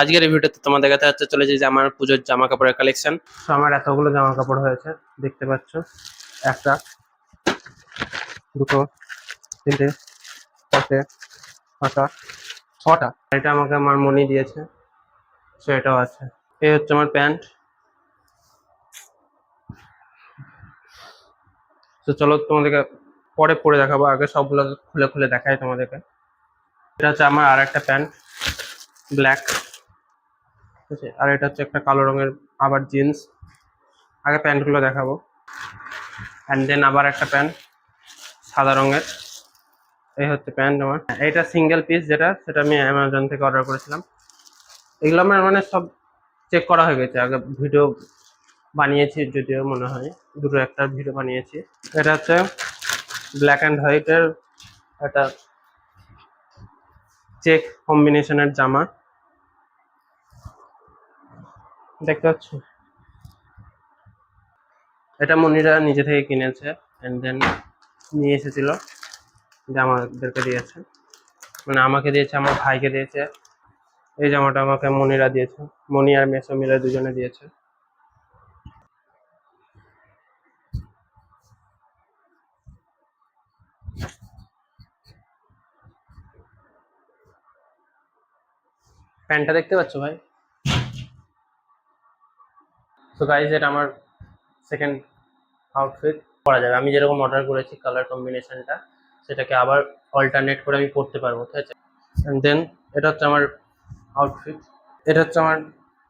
আজকের ভিডিওতে তোমাদের কাছে হচ্ছে চলে যে আমার পুজোর জামা কাপড়ের কালেকশন আমার এতগুলো জামা কাপড় হয়েছে, দেখতে পাচ্ছ? একটা, দুটো, তিনটে, চারটে, পাঁচটা, ছটা। এটা আমাকে আমার মনি দিয়েছে সো এটাও আছে। এই হচ্ছে আমার প্যান্ট। তো চলো তোমাদেরকে পরে পরে দেখাবো, আগে সবগুলো খুলে খুলে দেখাই তোমাদেরকে। এটা হচ্ছে আমার আর একটা প্যান্ট, ব্ল্যাক। ঠিক আছে? আর এটা হচ্ছে একটা কালো রঙের আবার জিন্স আগে প্যান্টগুলো দেখাবো। অ্যান্ড দেন আবার একটা প্যান্ট, সাদা রঙের। এই হচ্ছে প্যান্ট আমার। এইটা সিঙ্গেল পিস যেটা, সেটা আমি অ্যামাজন থেকে অর্ডার করেছিলাম। এগুলো আমার মানে সব চেক করা হয়ে গেছে। আগে ভিডিও বানিয়েছি, যদিও মনে হয় দুটো একটা ভিডিও বানিয়েছি। এটা হচ্ছে ব্ল্যাক অ্যান্ড হোয়াইটের একটা চেক কম্বিনেশনের জামা। দেখতে পাচ্ছ? এটা মনিরা নিজে থেকে কিনেছে অ্যান্ড দেন নিয়ে এসেছিল। যে আমাদেরকে দিয়েছে। মানে আমাকে দিয়েছে, আমার ভাইকে দিয়েছে। এই জামাটা আমাকে মনিরা দিয়েছে। মনি আর মেসো মিলে দুজনে দিয়েছে। প্যান্টটা দেখতে পাচ্ছ ভাই? তো গাইজ এটা আমার সেকেন্ড আউটফিট করা যাবে। আমি যেরকম অর্ডার করেছি কালার কম্বিনেশনটা সেটাকে আবার অল্টারনেট করে আমি পড়তে পারব, ঠিক আছে? অ্যান্ড দেন এটা হচ্ছে আমার আউটফিট এটা হচ্ছে আমার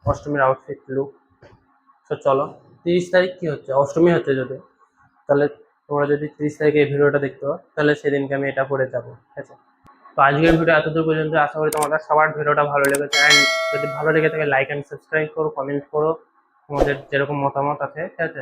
অষ্টমীর আউটফিট লুক তো চলো, তিরিশ তারিখ কী হচ্ছে? অষ্টমী হচ্ছে যদি। তাহলে তোমরা যদি তিরিশ তারিখে এই ভিডিওটা দেখতে পাও, তাহলে সেদিনকে আমি এটা পরে যাব, ঠিক আছে? তো আজকের ভিডিও এতদূর পর্যন্ত আশা করি তোমাদের সবার ভিডিওটা ভালো লেগেছে। অ্যান্ড যদি ভালো লেগে থাকে লাইক অ্যান্ড সাবস্ক্রাইব করো কমেন্ট করো। তোমাদের যেরকম মতামত আছে ঠিক আছে?